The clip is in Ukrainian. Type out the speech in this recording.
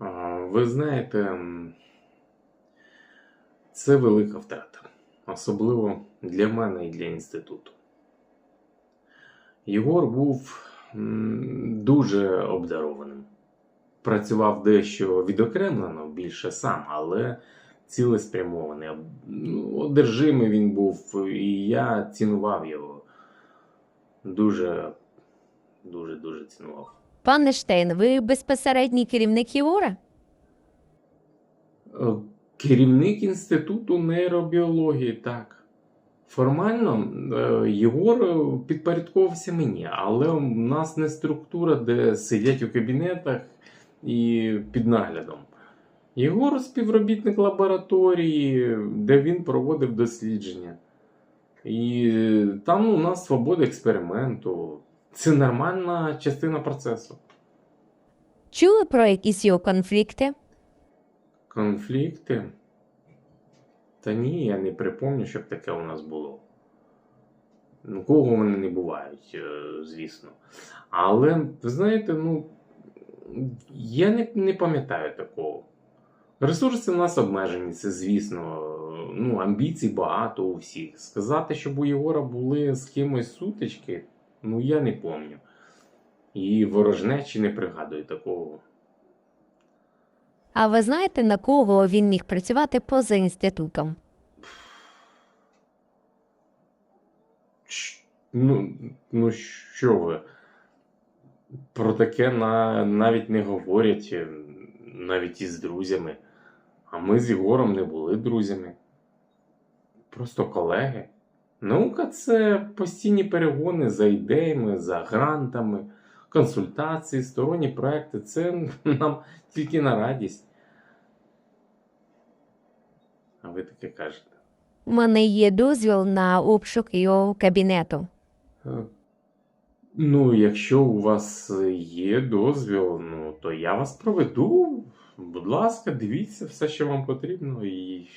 Ви знаєте, це велика втрата, особливо для мене і для інституту. Єгор був дуже обдарованим. Працював дещо відокремлено більше сам, але цілеспрямований. Ну, Одержимий він був, і я цінував його. Дуже, дуже, дуже цінував. Пане Штейн, ви безпосередній керівник Єгора? Е, Керівник інституту нейробіології, так. Формально е, Єгор е, підпорядковувався мені, але у нас не структура, де сидять у кабінетах і під наглядом. Єгор співробітник лабораторії, де він проводив дослідження. І там у нас свобода експерименту. Це нормальна частина процесу. Чули про якісь його конфлікти? Конфлікти? Та ні, я не припомню, щоб таке у нас було. Ну, кого вони не бувають, е, звісно. Але, ви знаєте, ну, я не, не пам'ятаю такого. Ресурси в нас обмежені, це звісно. Ну, амбіцій багато у всіх. Сказати, щоб у Єгора були з кимось сутички, ну я не пам'ятаю. І ворожнечі не пригадую такого. А ви знаєте, на кого він міг працювати поза інститутом? Ну, ну що ви? Про таке на, навіть не говорять, е, навіть із друзями. А ми з Єгором не були друзями. Просто колеги. Наука це постійні перегони за ідеями, за грантами, консультації, сторонні проекти. Це нам тільки на радість. А ви таке кажете. У мене є дозвіл на обшук його кабінету. Е, Ну, якщо у вас є дозвіл, ну то я вас проведу. Будь ласка, дивіться все, що вам потрібно, і